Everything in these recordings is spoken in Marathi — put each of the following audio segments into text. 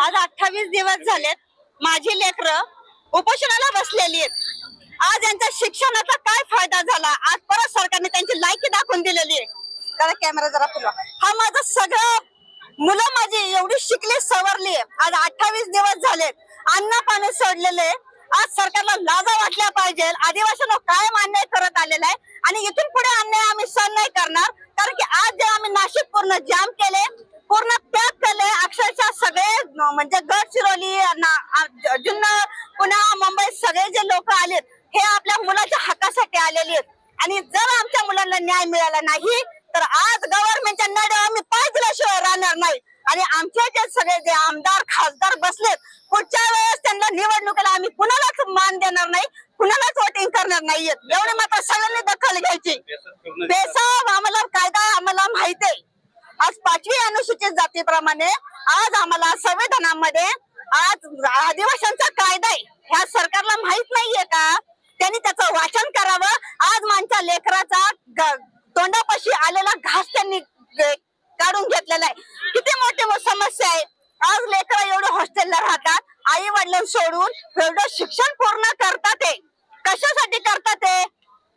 आज अठ्ठावीस दिवस झालेत. माझी लेकरं उपोषणाला बसलेली आहेत. आज यांच्या शिक्षणाचा काय फायदा झाला? आज परत सरकारने त्यांची लायकी दाखवून दिलेली आहे. त्याला कॅमेरा जरा पुढं. हा माझं सगळं मुलं माझी एवढी शिकली सवरली आहे. आज अठ्ठावीस दिवस झालेत. अन्न पाणी सोडलेले. आज सरकारला लाजा वाटल्या पाहिजे आदिवासींना कायम अन्याय करत आलेला आहे? आणि इथून पुढे अन्याय आम्ही सहन नाही करणार. कारण की आज जे आम्ही नाशिक पूर्ण जाम केले पूर्ण पॅक केले अक्षरशः सगळे म्हणजे गडचिरोली जुन्नर पुन्हा मुंबई सगळे जे लोक आलेत हे आपल्या मुलाच्या हक्कासाठी आलेले आहेत. आणि जर आमच्या मुलांना न्याय मिळाला नाही तर आज गव्हर्नमेंटच्या नड्या आम्ही पाय दिल्याशिवाय राहणार नाही आणि आमचे जे सगळे जे आमदार खासदार बसलेत पुढच्या वेळेस त्यांना निवडणुकीला आम्ही कुणालाच मान देणार नाही कुणालाच वोटिंग करणार नाहीयेत एवढे मात्र सगळ्यांनी दखल घ्यायची. बेसाब आम्हाला कायदा आम्हाला माहिती आहे. आज पाचवी अनुसूचित जातीप्रमाणे आज आम्हाला संविधानामध्ये आज आदिवासींचा कायदा आहे. ह्या सरकारला माहीत नाहीये का? त्यांनी त्याचं वाचन करावं. आज माझ्या लेकराचा तोंडापाशी आलेला घास त्यांनी काढून घेतलेला आहे. किती मोठी समस्या आहे. आज लेकर एवढं हॉस्टेलला राहतात आई वडिलां सोडून एवढं शिक्षण पूर्ण करतात ते कशासाठी करतात ते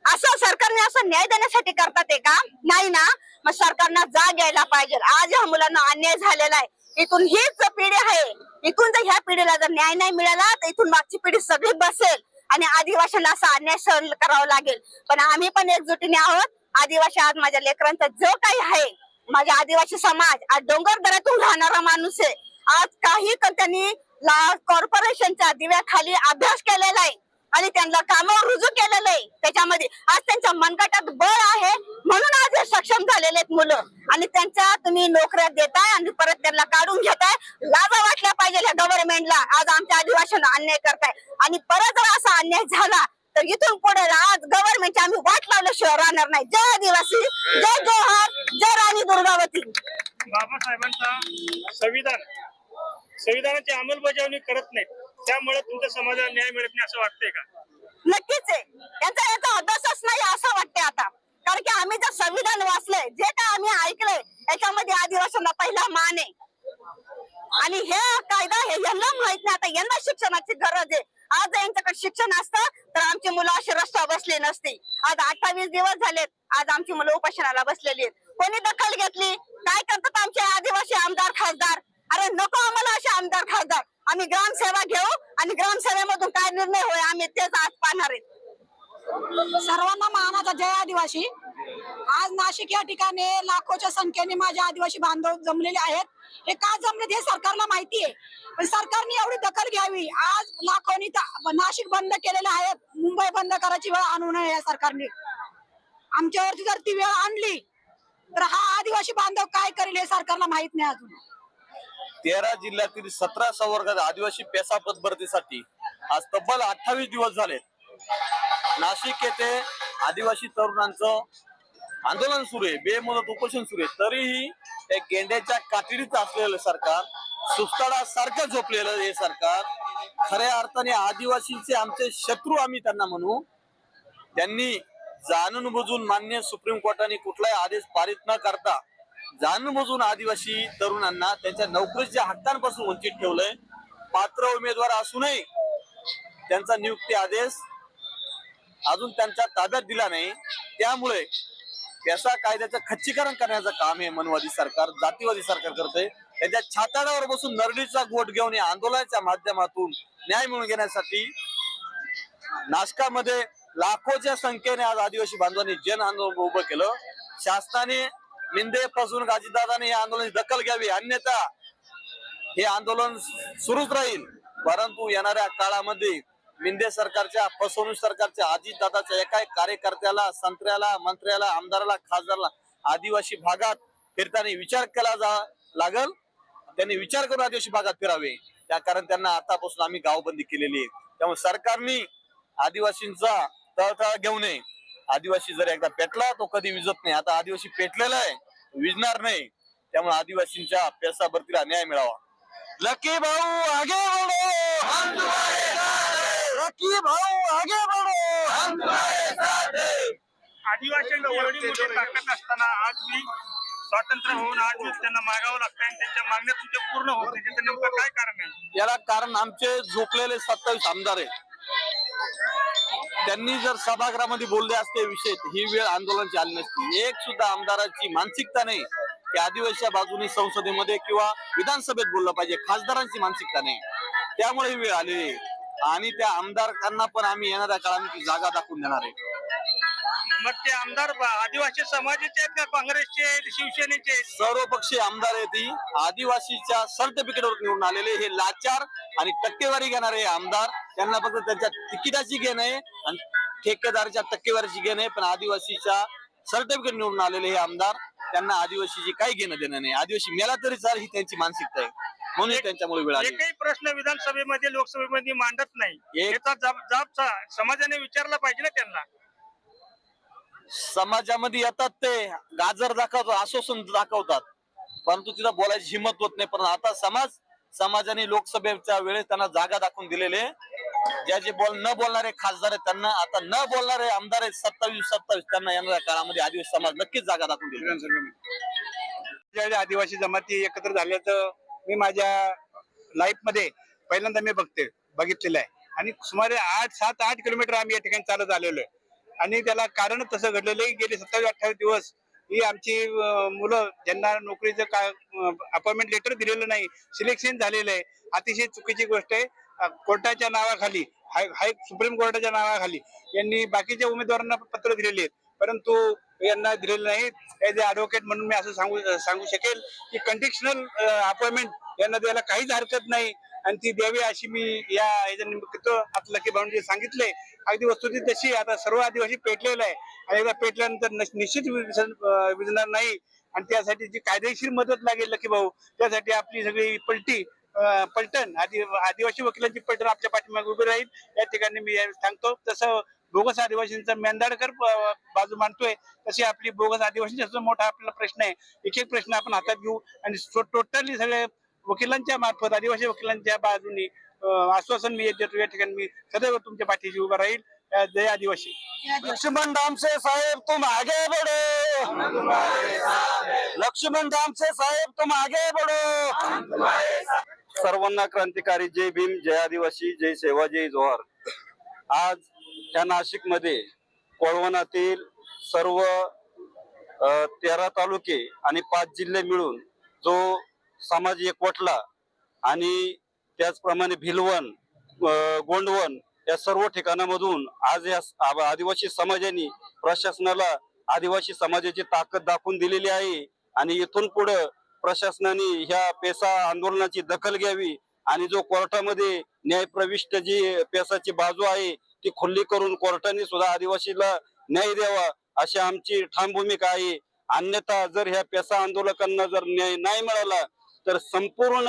असं सरकारने असं न्याय देण्यासाठी करतात ते का? नाही ना. मग सरकारनं जाग यायला पाहिजे. आज ह्या मुलांना अन्याय झालेला आहे. इथून हीच पिढी आहे. इथून जर ह्या पिढीला जर न्याय नाही मिळाला तर इथून मागची पिढी सगळी बसेल. आणि आदिवासींना असा अन्याय सहन करावा लागेल. पण आम्ही पण एकजुटीने आहोत. आदिवासी आज माझ्या लेकरांचा जो काही आहे माझ्या आदिवासी समाज आज डोंगर दऱ्यातून राहणारा माणूस आहे. आज काही त्यांनी ला- कॉर्पोरेशनच्या दिव्याखाली अभ्यास केलेला आहे आणि त्यांना कामावर रुजू केलेलं आहे. त्याच्यामध्ये आज त्यांच्या मनगटात बळ आहे. म्हणून आज हे सक्षम झालेले आहेत मुलं. आणि त्यांच्या तुम्ही नोकऱ्या देताय आणि परत त्यांना काढून घेताय. लाजा वाटल्या पाहिजे गव्हर्नमेंटला आज आमच्या आदिवासींना अन्याय करताय. आणि परत जर असा अन्याय झाला तर इथून पुढे आज गव्हर्नमेंटची आम्ही वाट लावल्याशिवाय राहणार नाही. जय आदिवासी जय जोहार जय राणी दुर्गावती. बाबासाहेबांचा संविधान संविधानाची अंमलबजावणी करत नाहीत. त्यामुळे तुमच्या समाजाला न्याय मिळत नाही असं वाटतंय का? नक्कीच आहे. यांचा याचा अभ्यासच नाही असं वाटतंय आता. कारण की आम्ही जर संविधान वाचलंय जे काय आम्ही ऐकलंय याच्यामध्ये आदिवासींना पहिला मान आहे. आणि हे कायदा हे यांना माहीत नाही. आता यांना शिक्षणाची गरज आहे. आज जर यांच्याकडे शिक्षण असतं तर आमची मुलं अशी रस्ता बसले नसते. आज अठ्ठावीस दिवस झालेत आज आमची मुलं उपोषणाला बसलेली आहेत. कोणी दखल घेतली? काय करतात आमचे आदिवासी आमदार खासदार? अरे नको आम्हाला असे आमदार खासदार. आम्ही ग्रामसेवा घेऊ आणि ग्रामसेवेमधून काय निर्णय होय आम्ही तेच आज पाहणार आहेत. सर्वांना मानाचा जय आदिवासी. आज नाशिक या ठिकाणी लाखोच्या संख्येने माझे आदिवासी बांधव जमलेले आहेत. हे का जमले हे सरकारला माहिती आहे पण सरकारने एवढी दखल घ्यावी. आज लाखोनी नाशिक बंद केलेलं आहे. मुंबई बंद करायची वेळ आणू नये या सरकारने. आमच्यावरती जर ती वेळ आणली तर हा आदिवासी बांधव काय करेल हे सरकारला माहीत नाही अजून. तेरा जिल्ह्यातील सतरा संवर्गात आदिवासी पेसा पदभरतीसाठी आज तब्बल अठ्ठावीस दिवस झाले नाशिक येथे आदिवासी तरुणांचं आंदोलन सुरू आहे बेमुदत उपोषण सुरू आहे. तरीही त्या गेंड्याच्या कातडीत असलेलं सरकार सुस्ताडा सारखं झोपलेलं हे सरकार खऱ्या अर्थाने आदिवासींचे आमचे शत्रू आम्ही त्यांना म्हणू त्यांनी जाणून बुजून मान्य सुप्रीम कोर्टाने कुठलाही आदेश पारित न करता जाणून बुजून आदिवासी तरुणांना त्यांच्या नोकरीच्या हक्कांपासून वंचित ठेवलंय. पात्र उमेदवार असूनही त्यांचा नियुक्ती आदेश अजून त्यांच्या ताब्यात दिला नाही. त्यामुळे त्याचा कायद्याचं खच्चीकरण करण्याचं काम हे मनवादी सरकार जातीवादी सरकार करते त्यांच्या छाताडावर बसून नरडीचा घोट घेऊन या आंदोलनाच्या माध्यमातून न्याय मिळवून घेण्यासाठी नाशकामध्ये लाखोच्या संख्येने आज आदिवासी बांधवांनी जन आंदोलन उभं केलं. शासनाने मिंदे पासून गाजीदादाने या आंदोलनाची दखल घ्यावी. अन्यथा हे आंदोलन सुरूच राहील. परंतु येणाऱ्या काळामध्ये मिंदे सरकारच्या फसवणूक सरकारच्या अजितदादाच्या एका एक कार्यकर्त्याला संत्र्याला मंत्र्याला आमदाराला खासदाराला आदिवासी भागात फिरताना विचार केला जा लागल. त्यांनी विचार करून आदिवासी भागात फिरावे. त्या कारण त्यांना आतापासून आम्ही गावबंदी केलेली आहे. त्यामुळे सरकारने आदिवासींचा तळतळ घेऊ नये. आदिवासी जर एकदा पेटला तो कधी विजत नाही. आता आदिवासी पेटलेला आहे विजणार नाही. त्यामुळे आदिवासींच्या पेसा भरतीला न्याय मिळावा. लकी भाऊ आगे लकी भाऊ आगे बढ़ो। एवढी मोठी ताकद असताना आज मी स्वातंत्र्य होऊन आज त्यांना मागावं लागतं आणि त्यांच्या मागण्या तुमच्या पूर्ण होत नाही त्याचं नेमकं काय कारण आहे? याला कारण आमचे झोपलेले सत्तावीस आमदार आहेत. त्यांनी जर सभागृहामध्ये बोलले असते विषय ही वेळ आंदोलनाची आली नसती. एक सुद्धा आमदाराची मानसिकता नाही की आदिवासीच्या बाजूने संसदेमध्ये किंवा विधानसभेत बोललं पाहिजे. खासदारांची मानसिकता नाही. त्यामुळे ही वेळ आलेली आहे. आणि त्या आमदारांना पण आम्ही येणाऱ्या काळामध्ये जागा दाखवून देणार आहे. मग ते आमदार आदिवासी समाजाचे आहेत का काँग्रेसचे आहेत, शिवसेनेचे आहेत? सर्वपक्षीय आमदार आहेत ही आदिवासीच्या सर्टिफिकेटवर निवडून आलेले हे लाचार आणि टक्केवारी घेणारे हे आमदार. त्यांना फक्त त्यांच्या तिकिटाची घेण आहे आणि ठेकेदाराच्या टक्केवारीची घेण आहे. पण आदिवासीच्या सर्टिफिकेट निवडून आलेले हे आमदार. त्यांना आदिवासीची काही घेणं देणं नाही. आदिवासी मेला तरी चाल ही त्यांची मानसिकता आहे. म्हणून त्यांच्यामुळे वेळ आली. एकही प्रश्न विधानसभेमध्ये लोकसभेमध्ये मांडत नाही. एक- याचा जाब जाब स- समाजाने विचारला पाहिजे ना त्यांना. समाजामध्ये येतात ते गाजर दाखवतात आश्वासन दाखवतात. परंतु तिथं बोलायची हिंमत होत नाही. पण आता समाज समाजाने लोकसभेच्या वेळेस त्यांना जागा दाखवून दिलेले ज्या जे बोल न बोलणारे खासदार आहेत त्यांना आता न बोलणारे आमदार आहेत सत्तावीस सत्तावीस त्यांना येणाऱ्या काळामध्ये आदिवासी समाज नक्कीच जागा दाखवून दिली आदिवासी जमाती एकत्र झाल्याचं मी माझ्या लाईफमध्ये पहिल्यांदा मी बघते बघितलेलं आहे. आणि सुमारे आठ सात आठ किलोमीटर आम्ही या ठिकाणी चालत आलेलो आहे. आणि त्याला कारण तसं घडलेलं आहे गेले सत्तावीस अठ्ठावीस दिवस ही आमची मुलं ज्यांना नोकरीचं का अपॉइंटमेंट लेटर दिलेलं नाही सिलेक्शन झालेलं आहे. अतिशय चुकीची गोष्ट आहे. कोर्टाच्या नावाखाली हाय हाय सुप्रीम कोर्टाच्या नावाखाली यांनी बाकीच्या उमेदवारांना पत्र दिलेली आहेत. परंतु यांना दिलेलं नाही. एज ए ॲडव्होकेट म्हणून मी असं सांगू सांगू शकेल की कंडिशनल अपॉइंटमेंट यांना द्यायला काहीच हरकत नाही. आणि ती द्यावी अशी मी या याच्या निमित्त आता लकी भाऊन सांगितले अगदी वस्तुस्थिती तशी आता सर्व आदिवासी पेटलेलं आहे. आणि एकदा पेटल्यानंतर निश्चित विजणार नाही. आणि त्यासाठी जी कायदेशीर मदत लागेल लकी भाऊ त्यासाठी आपली सगळी पलटी पलटण आदि आदिवासी वकिलांची पलटण आपल्या पाठीमागे उभी राहील. या ठिकाणी मी सांगतो. तसं बोगस आदिवासींचा मेंदाडकर बाजू मांडतोय तशी आपली बोगस आदिवासींचा मोठा आपला प्रश्न आहे. एक एक प्रश्न आपण हातात घेऊ आणि टोटली सगळे वकिलांच्या मार्फत आदिवासी वकिलांच्या बाजूनी आश्वासन मी देतो. या ठिकाणी मी सदैव तुमच्या पाठीशी उभा राहील. जय आदिवासी. लक्ष्मण धामसे साहेब तुम आगे बढ़ो. लक्ष्मण धामसे साहेब तुम आगे बढ़ो. सर्वांना क्रांतिकारी जय भीम जय आदिवासी जय सेवा जय जोहर. आज ह्या नाशिकमध्ये कोळवणातील सर्व तेरा तालुके आणि पाच जिल्हे मिळून जो समाज एकवटला आणि त्याचप्रमाणे भिलवण गोंडवन या सर्व ठिकाणामधून आज या आदिवासी समाजाने प्रशासनाला आदिवासी समाजाची ताकद दाखवून दिलेली आहे आणि इथून पुढे प्रशासनाने ह्या पेसा आंदोलनाची दखल घ्यावी आणि जो कोर्टामध्ये न्यायप्रविष्ट जी पेसाची बाजू आहे ती खुल्ली करून कोर्टाने सुद्धा आदिवासीला न्याय द्यावा अशी आमची ठाम भूमिका आहे. अन्यथा जर ह्या पेसा आंदोलकांना जर न्याय नाही मिळाला तर संपूर्ण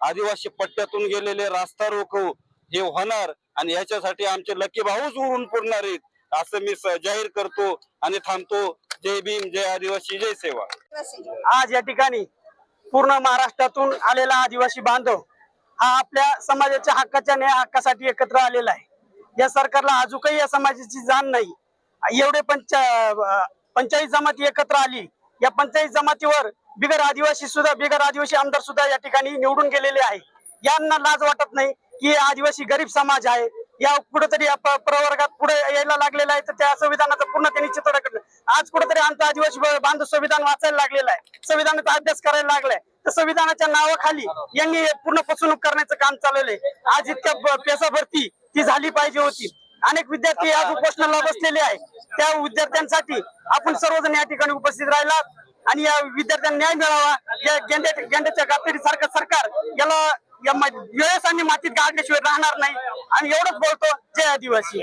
आदिवासी पट्ट्यातून गेलेले रास्ता रोको हे होणार आणि ह्याच्यासाठी आमचे लकी भाऊच उरून पुरणार आहेत असं मी जाहीर करतो आणि थांबतो. जय भीम जय आदिवासी जय सेवा. आज या ठिकाणी पूर्ण महाराष्ट्रातून आलेला आदिवासी बांधव हा आपल्या समाजाच्या हक्काच्या न्याय हक्कासाठी एकत्र आलेला आहे. या सरकारला अजूनही या समाजाची जाण नाही. एवढे पंच पंचायत जमाती एकत्र आली. या पंचायत जमातीवर बिगर आदिवासी सुद्धा बिगर आदिवासी आमदार सुद्धा या ठिकाणी निवडून गेलेले आहे. यांना लाज वाटत नाही की आदिवासी गरीब समाज आहे. या कुठेतरी प्रवर्गात पुढे यायला लागलेला आहे. तर त्या संविधानाचा पूर्ण त्यांनी चित्र आज कुठेतरी आमचा आदिवासी बांधव संविधान वाचायला लागलेला आहे. संविधानाचा अभ्यास करायला लागलाय. तर संविधानाच्या नावाखाली यांनी पूर्ण फसवणूक करण्याचं काम चालवलंय. आज इतक्या पेसाभरती भरती ती झाली पाहिजे होती. अनेक विद्यार्थी आज उपोषणाला बसलेले आहे. त्या विद्यार्थ्यांसाठी आपण सर्वजण या ठिकाणी उपस्थित राहिला आणि या विद्यार्थ्यांना न्याय मिळावा. या गेंड्या गेंड्याच्या गातडी सारखं सरकार याला या वेळेस आणि मातीत गाडल्याशिवाय राहणार नाही. आणि एवढंच बोलतो. जय आदिवासी.